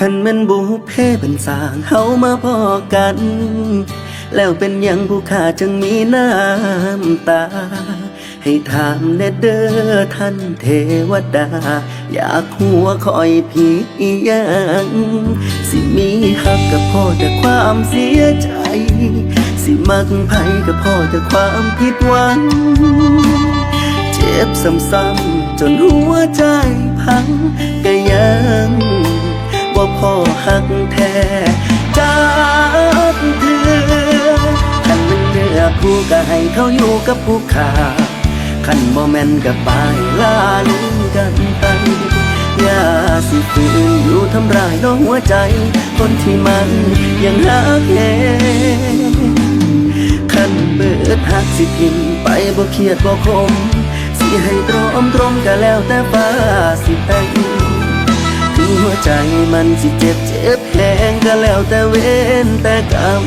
คันแมันบุเพเป็นสร้างเฮามาพอกัน แล้วเป็นยังผู้ข้าจึงมีน้ำตา ให้ถามแน่เด้อท่านเทวดา อยากหัวคอยผีอยังสิมีหักกับพ่อแต่ความเสียใจ สิมักไผกับพ่อแต่ความผิดหวังเจ็บซ้ำๆจนหัวใจพัง พ่อหักแท้จากเธอคันมันเนื้อผู้ก็ให้เขาอยู่กับผู้ขาคันบ่แม่นกับปายลาลืมกันไปอย่าสิฝืนอยู่ทำร้ายน้องหัวใจ คนที่มันยังหักแหงขันเบิดหักสิทิมไปบ่เครียดบ่คม สิให้ตรอมตรงก็แล้วแต่ฟ้าสิแต่ง ถึงหัวใจมันสิเจ็บเจ็บแหงก็แล้วแต่เว้นแต่กรรม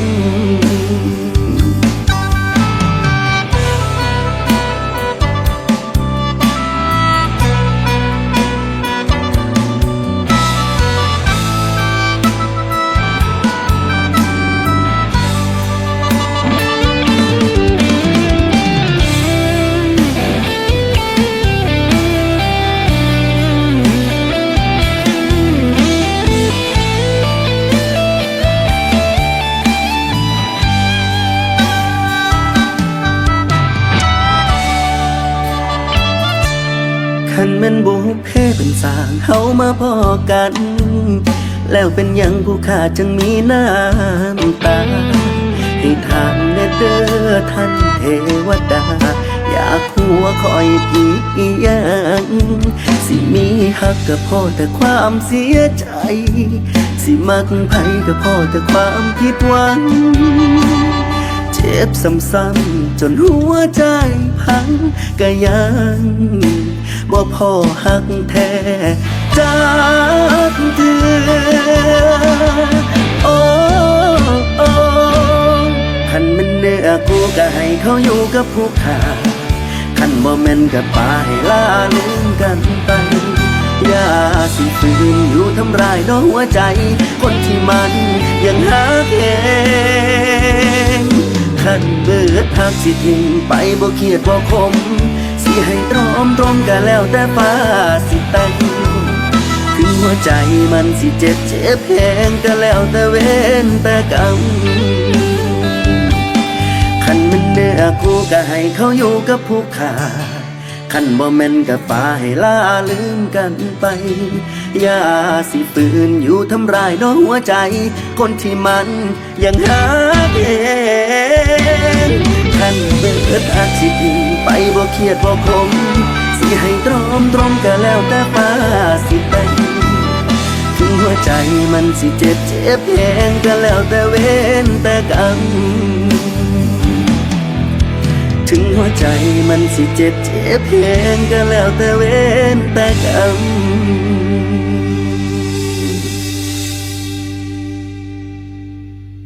คันแม่นบุพเพเป็นสางเฮามาพอกัน แล้วเป็นยังผู้ขาจึงมีน้ำตาให้ถามแน่เด้อท่านเทวดา อยากหัวคอยผีอีหยังสิมีหักกับพ่อแต่ความเสียใจ สิมักไผกับพ่อแต่ความผิดหวังเจ็บซ้ำๆจนหัวใจพังก็ยัง บ่พอหักแท้จากเธอโอ้โอ้คันมันเนื้อกูก็ให้เขาอยู่กับผู้ขาคันบ่แม่นกับปาให้ลาลืมกันไปอย่าสิฝืนอยู่ทำร้ายน้องหัวใจ คนที่มันยังหาแหงขันเบิดหักสิทิ้งไปบ่เครียดบ่คม สิให้ตรอมตรมก็แล้วแต่ฟ้าสิแต่งถึงหัวใจมันสิเจ็บเจ็บแหงก็แล้วแต่เว้นแต่กรรมคันมันเนื้อกูก็ให้เขาอยู่กับผู้ขาคันบ่แม่นกับป่าให้ลาลืมกันไป อย่าสิปืนอยู่ทำร้ายน้องหัวใจ คนที่มันยังหาเองคันเบิดอาสิทิ เครียดบ่คมสิให้ตรอมตรมก็แล้วแต่ฟ้าสิแต่ถึงหัวใจมันสิเจ็บเจ็บแหงก็แล้วแต่เว้นแต่กรรมถึงหัวใจมันสิเจ็บเจ็บแหงก็แล้วแต่เว้นแต่